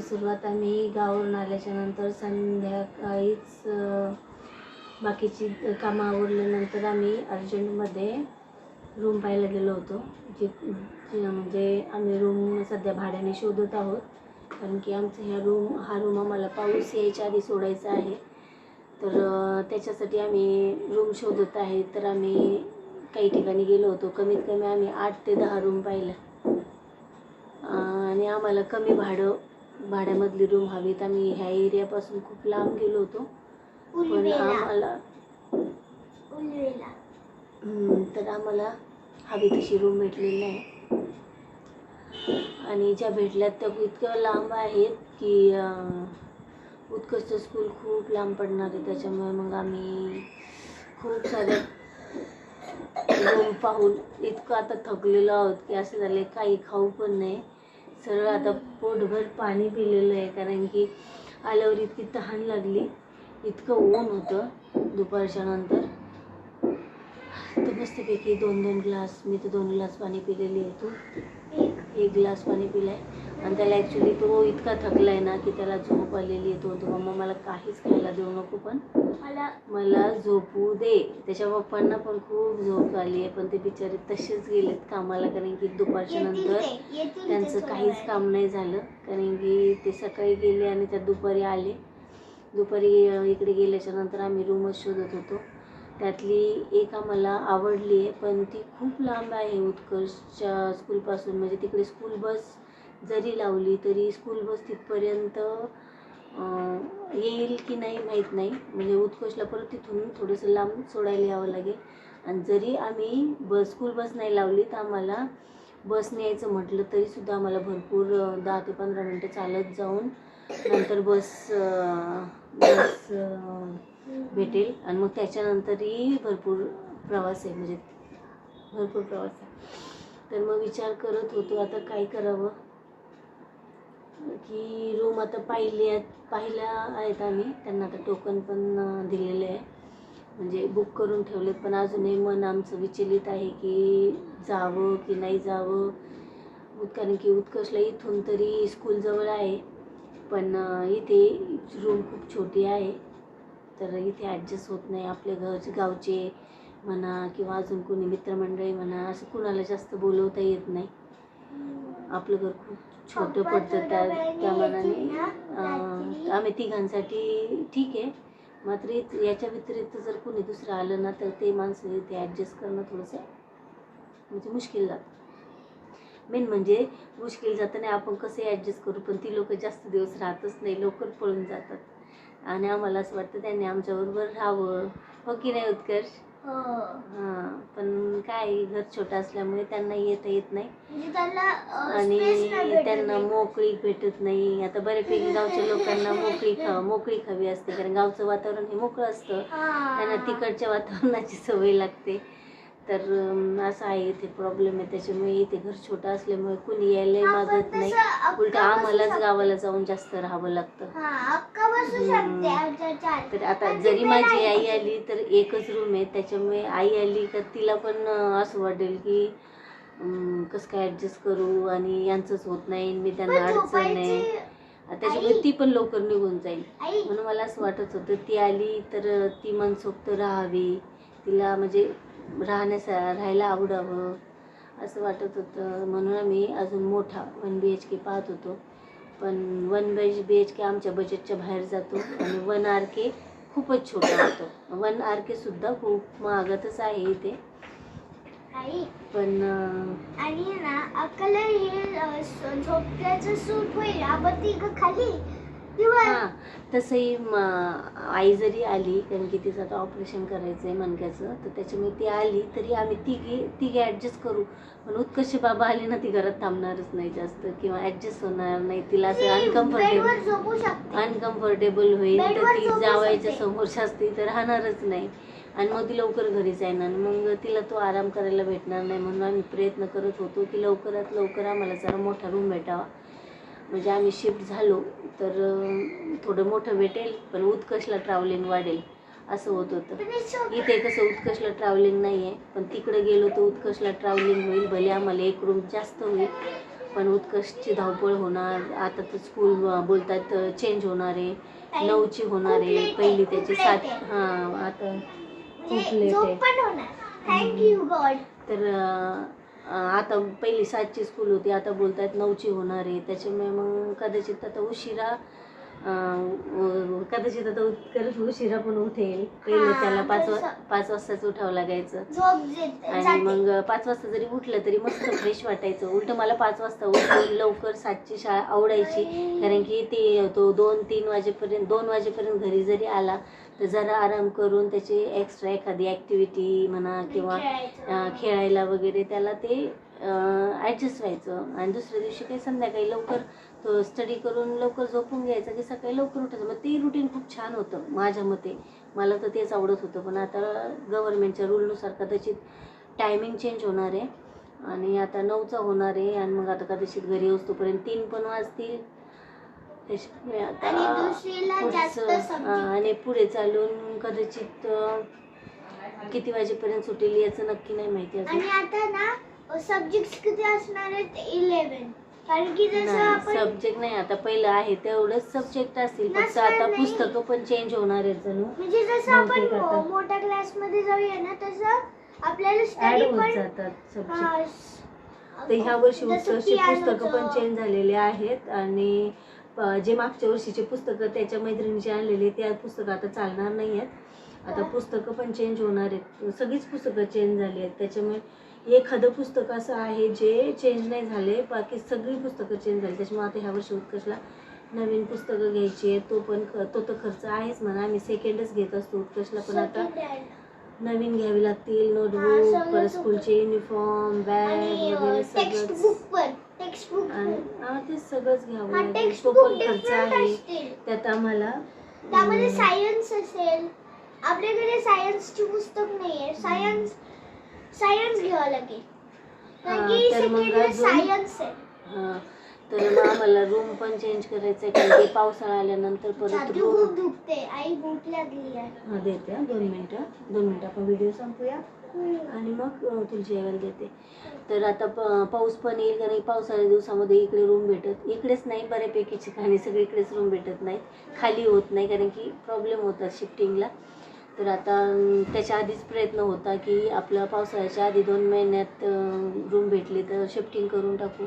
रूमची सुरुवात आम्ही गावावरून आल्याच्यानंतर संध्याकाळीच बाकीची कामं आवरल्यानंतर आम्ही अर्जंटमध्ये रूम पाहायला गेलो होतो. जे म्हणजे आम्ही रूम सध्या भाड्याने शोधत आहोत. कारण की आमचं ह्या रूम हा रूम आम्हाला पाऊस यायच्या आधी सोडायचा आहे. तर त्याच्यासाठी आम्ही रूम शोधत आहे. तर आम्ही काही ठिकाणी गेलो होतो. कमीत कमी आम्ही आठ ते दहा रूम पाहिलं. आणि आम्हाला कमी भाडं भाड्यामधली रूम हवीत आम्ही ह्या एरियापासून खूप लांब गेलो होतो. पण आम्हाला तर आम्हाला हवी तशी रूम भेटलेली नाही. आणि ज्या भेटल्यात त्या इतक्या लांब आहेत की उत्कृष्ट स्कूल खूप लांब पडणार आहे. त्याच्यामुळे मग आम्ही खूप साऱ्या रूम पाहून इतकं आता थकलेलो आहोत की असं झालं काही खाऊ पण नाही. सरळ आता पोटभर पाणी पिलेलं आहे कारण की आल्यावर इतकी तहान लागली इतकं ऊन होतं दुपारच्या नंतर. तर मस्तपैकी दोन दोन ग्लास मी तर दोन ग्लास पाणी पिलेली आहे तू एक ग्लास पाणी पिलाय. आणि त्याला ॲक्च्युली तो इतका थकलाय ना की त्याला झोप आलेली आहे. तो तो मम्मा मला काहीच खायला देऊ नको पण मला मला झोपू दे. त्याच्या पप्पांना पण खूप झोप आली आहे पण ते बिचारे तसेच गेलेत कामाला कारण की दुपारच्या नंतर त्यांचं काहीच. काम नाही झालं. कारण की ते सकाळी गेले आणि त्या दुपारी आले. दुपारी इकडे गेल्याच्यानंतर आम्ही रूमच शोधत होतो. त्यातली एक आम्हाला आवडली आहे पण ती खूप लांब आहे उत्कर्षच्या स्कूलपासून. म्हणजे तिकडे स्कूल बस जरी लावली तरी स्कूल बस तिथपर्यंत येईल की नाही माहीत नाही. म्हणजे उत्कर्षला परत तिथून थोडंसं लांब सोडायला यावं लागेल. आणि जरी आम्ही बस स्कूल बस नाही लावली तर आम्हाला बसने यायचं म्हटलं तरीसुद्धा आम्हाला भरपूर दहा ते पंधरा मिनटं चालत जाऊन नंतर बस बस भेटेल. आणि मग त्याच्यानंतरही भरपूर प्रवास आहे म्हणजे भरपूर प्रवास आहे. तर मग विचार करत होतो आता काय करावं? की रूम आता पाहिली आहेत पाहिल्या आहेत आम्ही. त्यांना आता टोकन पण दिलेले आहे. म्हणजे बुक करून ठेवलेत पण अजूनही मन आमचं विचलित आहे की जावं की नाही जावं. कारण की उत्कर्षला इथून तरी स्कूलजवळ आहे. पण इथे रूम खूप छोटी आहे. तर इथे ॲडजस्ट होत नाही. आपल्या घरचे गावचे म्हणा किंवा अजून कोणी मित्रमंडळी म्हणा असं कुणाला जास्त बोलवता येत नाही. आपलं घर खूप छोटं पडतं त्या त्या मनाने. आम्ही तिघांसाठी ठीक आहे. मात्र याच्या व्यतिरिक्त जर कोणी दुसरं आलं ना तर ते माणसं इथे ॲडजस्ट करणं थोडंसं म्हणजे मुश्किल जातं. मेन म्हणजे मुश्किल जातं नाही आपण कसे ॲडजस्ट करू पण ती लोक जास्त दिवस राहतच नाही. लवकर पळून जातात. आणि आम्हाला असं वाटतं त्यांनी आमच्याबरोबर राहावं. हो की नाही उत्कर्ष? हो. हां पण काय घर छोटं असल्यामुळे त्यांना येता येत नाही. म्हणजे त्यांना आणि त्यांना. मोकळी भेटत नाही. आता बऱ्यापैकी गावच्या लोकांना मोकळी खा मोकळी खावी असते. कारण गावचं वातावरण हे मोकळं असतं. त्यांना तिकडच्या वातावरणाची सवय लागते. तर असं आहे इथे प्रॉब्लेम आहे. त्याच्यामुळे इथे घर छोटं असल्यामुळे कुणी पण मागत नाही. उलट आम्हालाच. गावाला जाऊन जास्त राहावं लागतं. हा. तर आता जरी माझी आई. आली तर एकच रूम आहे. त्याच्यामुळे आई आली का तिला पण असं वाटेल की कसं काय ॲडजस्ट करू आणि यांचंच होत नाही मी त्यांना अडचण झोपायची त्याच्यामुळे ती पण लवकर निघून जाईल. म्हणून मला असं वाटत होतं ती आली तर ती मनसोक्त राहावी. तिला म्हणजे राहण्यासा राहायला आवडावं असं वाटत होतं. म्हणून आम्ही अजून मोठा वन बी एच के पाहत होतो. पण वन बी बी एच के आमच्या बजेटच्या बाहेर जातो आणि वन आर के खूपच छोटा होतो. वन आर के सुद्धा खूप महागातच आहे इथे. पण आणि ना हे सूट होईल आपण ती इकडं खाली. हां. तसंही आई जरी आली कारण की तिचं आता ऑपरेशन करायचं आहे मणक्याचं तर त्याच्यामुळे ती आली तरी आम्ही तिघी तिघी ॲडजस्ट करू. पण उत्कर्ष बाबा आले ना ती घरात थांबणारच नाही जास्त किंवा ॲडजस्ट होणार नाही तिला असं अनकम्फर्टेबल अनकम्फर्टेबल होईल तर ती जावायच्या. समोर असते तर राहणारच नाही. आणि मग ती लवकर घरी जाणार मग तिला तो आराम करायला भेटणार नाही म्हणून आम्ही प्रयत्न करत होतो की लवकरात लवकर आम्हाला जरा मोठा रूम भेटावा. म्हणजे आम्ही शिफ्ट झालो तर थोडं मोठं भेटेल पण उत्कर्षला ट्रॅव्हलिंग वाढेल असं होत होतं. इथे कसं उत्कर्षला ट्रॅव्हलिंग नाही आहे पण तिकडे गेलो तर उत्कर्षला ट्रॅव्हलिंग होईल भले आम्हाला एक रूम जास्त होईल पण उत्कर्षची धावपळ होणार आता तर स्कूल बोलतात चेंज होणार आहे नऊची होणार आहे पहिली त्याची सात. हां आता खूप लेट आहे थँक्यू गॉड तर आता पहिली सातची स्कूल होती आता बोलतायत नऊची होणार आहे. त्याच्यामुळे मग कदाचित आता उशिरा कदाचित आता उत्कर्ष उशिरा पण उठेल पहिलं त्याला पाच वा. पाच वाजताच उठावं लागायचं झोप आणि जाते. मग पाच वाजता जरी उठलं तरी मस्त फ्रेश वाटायचं उलट मला पाच वाजता उठून लवकर सातची शाळा आवडायची कारण की ते तो दोन तीन वाजेपर्यंत दोन वाजेपर्यंत घरी जरी आला तर जरा आराम करून त्याची एक्स्ट्रा एखादी ॲक्टिव्हिटी म्हणा किंवा खेळायचं. अं, खेळायला वगैरे त्याला ते ॲडजस्ट व्हायचं. आणि दुसऱ्या दिवशी काही संध्याकाळी लवकर तो स्टडी करून लवकर झोपून घ्यायचं की सकाळी लवकर उठायचं. मग ते रुटीन खूप छान होतं माझ्या मते. मला तर तेच आवडत होतं. पण आता गव्हर्नमेंटच्या रूलनुसार कदाचित टायमिंग चेंज होणार आहे. आणि आता नऊचा होणार आहे. आणि मग आता कदाचित घरी येऊस्तोपर्यंत तीन पण वाजतील. त्याच्यामुळे आणि आता आणि पुढे चालून कदाचित किती वाजेपर्यंत सुटेल याचं नक्की नाही माहिती आता ना सब्जेक्ट किती असणार आहेत? इलेव्हन कारण की जसं नाही आपण सब्जेक्ट नाही आता पहिलं आहे तेवढंच सब्जेक्ट असतील. फक्त नसणार आता नाही. पुस्तकं पण चेंज होणार आहेत जणू. म्हणजे जसं आपण बहुतेक आता. मो- मोठ्या क्लासमध्ये जाऊया ना तसं आपल्याला ऍड स्टडी होत पण जातात सब्जेक्ट हा, स- तर ह्या वर्षी जसं पुस्तकं पण. चेंज झालेले आहेत आणि प- जे मागच्या वर्षीचे पुस्तकं त्याच्या मैत्रिणीचे आणलेले त्या पुस्तकं आता चालणार नाही आहेत आता पुस्तकं पण चेंज होणार आहेत. सगळीच पुस्तकं चेंज झाली आहेत. त्याच्यामुळे एखादं पुस्तक असं आहे जे चेंज नाही झाले बाकी सगळी पुस्तकं चेंज झाली. त्याच्यामुळे आता ह्या वर्षी उत्कर्षला नवीन पुस्तकं घ्यायची आहेत तो पण ख- तो तर खर्च आहेच म्हणा. आम्ही सेकंडच घेत असतो उत्कर्षला पण आता. नवीन घ्यावी लागतील. नोटबुक सगळं परत स्कूलचे युनिफॉर्म बॅग वगैरे बुक आणि ते सगळंच घ्यावं लागेल. तो पण खर्च आहे. त्यात आम्हाला त्यामध्ये सायन्स असेल. आपल्याकडे सायन्सची पुस्तक नाहीये. सायन्स सायन्स घ्यावं लागेल. कारण की तर मग सायन्स आहे. हा, तर मग आम्हाला रूम पण चेंज करायचं आहे कारण की पावसाळा आल्यानंतर परत छाती दुखते. आई भूक लागली आहे. हा देते हा, दोन मिनटं दोन मिनटं आपण व्हिडिओ संपूया. आणि मग अं, तुला जेवायला देते. तर आता प- पाऊस पण येईल कारण पावसाळ्या दिवसामध्ये इकडे रूम भेटत इकडेच नाही बऱ्यापैकी ठिकाणी सगळीकडेच रूम भेटत नाहीत. खाली होत नाही कारण की प्रॉब्लेम होतात शिफ्टिंगला तर आता त्याच्या आधीच प्रयत्न होता की आपलं पावसाळ्याच्या आधी दोन महिन्यात रूम भेटली तर शिफ्टिंग करून टाकू.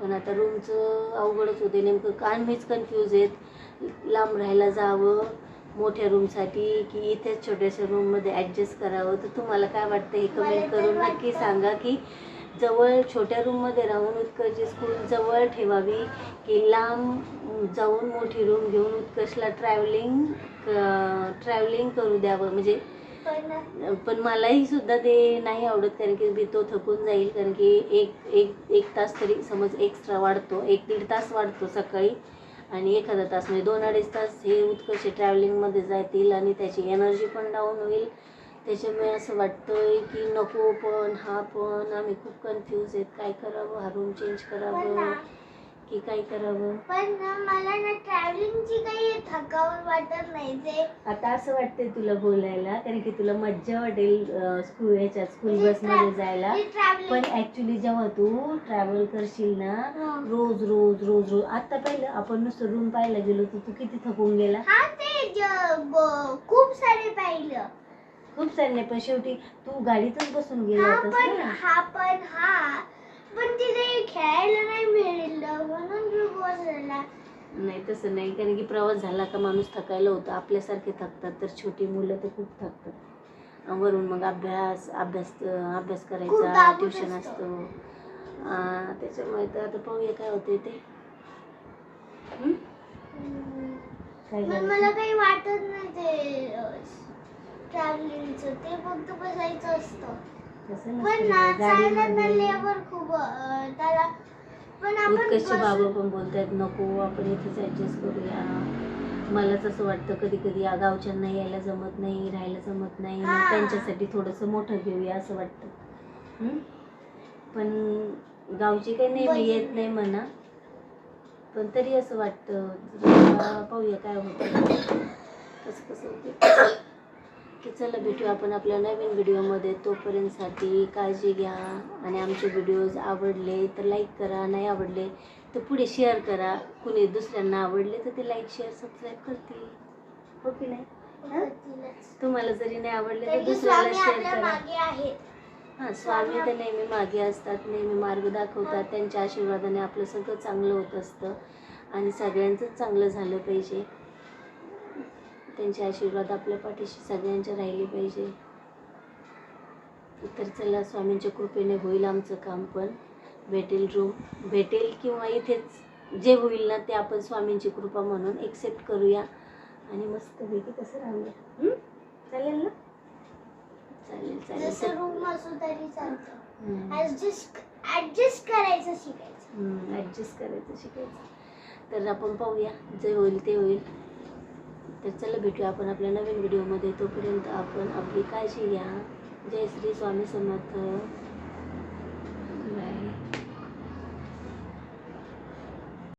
पण आता रूमचं अवघडच होते नेमकं कानमीच कन्फ्यूज आहेत. लांब राहायला जावं मोठ्या रूमसाठी की इथेच छोट्याशा रूममध्ये ॲडजस्ट करावं. तर तुम्हाला काय वाटतं हे कमेंट करून नक्की सांगा की जवळ छोट्या रूममध्ये राहून उत्कर्षची स्कूल जवळ ठेवावी की लांब जाऊन मोठी रूम घेऊन उत्कर्षला ट्रॅव्हलिंग ट्रॅव्हलिंग करू द्यावं. म्हणजे पण मलाही सुद्धा ते नाही आवडत कारण की मी तो थकून जाईल. कारण की एक एक एक तास तरी समज एक्स्ट्रा वाढतो. एक दीड तास वाढतो सकाळी आणि एखादा तास. म्हणजे दोन अडीच तास हे उत्कर्ष ट्रॅव्हलिंगमध्ये जातील आणि त्याची एनर्जी पण डाऊन होईल. त्याच्यामुळे असं वाटतंय की नको पण हा पण आम्ही खूप कन्फ्यूज आहेत. काय करावं? हा रूम चेंज करावं? ना की काय करावं? पण ना मला ना ट्रॅव्हलिंगची काही थकावट वाटत नाही ते. आता असं वाटतंय तुला बोलायला कारण की तुला मज्जा वाटेल स्कूल ह्याच्यात स्कूल म्हणजे बसमध्ये tra- जायला. पण ऍक्च्युली जेव्हा तू ट्रॅव्हल करशील ना रोज रोज रोज रोज आता पहिलं आपण नुसतं रूम पाहायला गेलो तर तू किती थकून गेला? हा ते ज- ब- खूप सारे पाहिलं. खूप सारे पण शेवटी तू गाडीतच बसून गेला हा होतास पण ना. हा पण हा. पण तिथे खेळायला नाही मिळालं म्हणून बसलेला नाही तसं नाही. कारण की प्रवास झाला का माणूस थकायला होतं. आपल्यासारखे थकतात. तर छोटी मुलं तर खूप थकतात. वरून मग अभ्यास अभ्यास अभ्यास करायचा ट्युशन असतं. त्याच्यामुळे तर आता पाहूया काय होते ते? मला काही वाटत नाही ते ट्रॅव्हलिंगचं ते फक्त बसायचं असतं. पण ना रे, चालत गाडीमध्ये- चालल्यावर खूप अं, त्याला पण आपण उत्कर्षचे बाबा पण बोलतायत नको आपण इथेच ऍडजस्ट करूया. मलाच असं वाटतं कधी कधी या गावच्यांना यायला जमत नाही राहायला जमत नाही मग हा. त्यांच्यासाठी थोडंसं मोठं घेऊया असं वाटतं. हं? पण गावची काही नेहमी येत नाही म्हणा. पण तरी असं वाटतं जरा पाहूया काय होतं. कसं कसं होते की चला भेटू आपण आपल्या नवीन व्हिडिओमध्ये. तोपर्यंतसाठी काळजी घ्या आणि आमचे व्हिडिओज आवडले तर लाईक करा नाही आवडले तर पुढे शेअर करा. कुणी दुसऱ्यांना आवडले तर ते लाईक शेअर सबस्क्राईब करतील. हो की नाही? हं? तुम्हाला जरी नाही आवडले तर तरी दुसऱ्याला शेअर करा. हां स्वामी तर नेहमी मागे असतात नेहमी मार्ग दाखवतात. त्यांच्या आशीर्वादाने आपलं सगळं चांगलं होत असतं. आणि सगळ्यांचंच चांगलं झालं पाहिजे. त्यांचे आशीर्वाद आपल्या पाठीशी सगळ्यांच्या राहिले पाहिजे. तर चला स्वामींच्या कृपेने होईल आमचं काम पण. भेटेल रूम भेटेल किंवा इथेच जे होईल ना ते आपण स्वामींची कृपा म्हणून एक्सेप्ट करूया. आणि मस्तपैकी कसं राहूया? चालेल ना? चालेल चालेल. रूम असो तरी चालतं. हं. करायचं शिकायचं. ॲडजस्ट करायचं शिकायचं. तर आपण पाहूया जे होईल ते होईल. तर चला भेटूया आपण आपल्या नवीन व्हिडिओमध्ये. तोपर्यंत आपण आपली काळजी घ्या. जय श्री स्वामी समर्थ.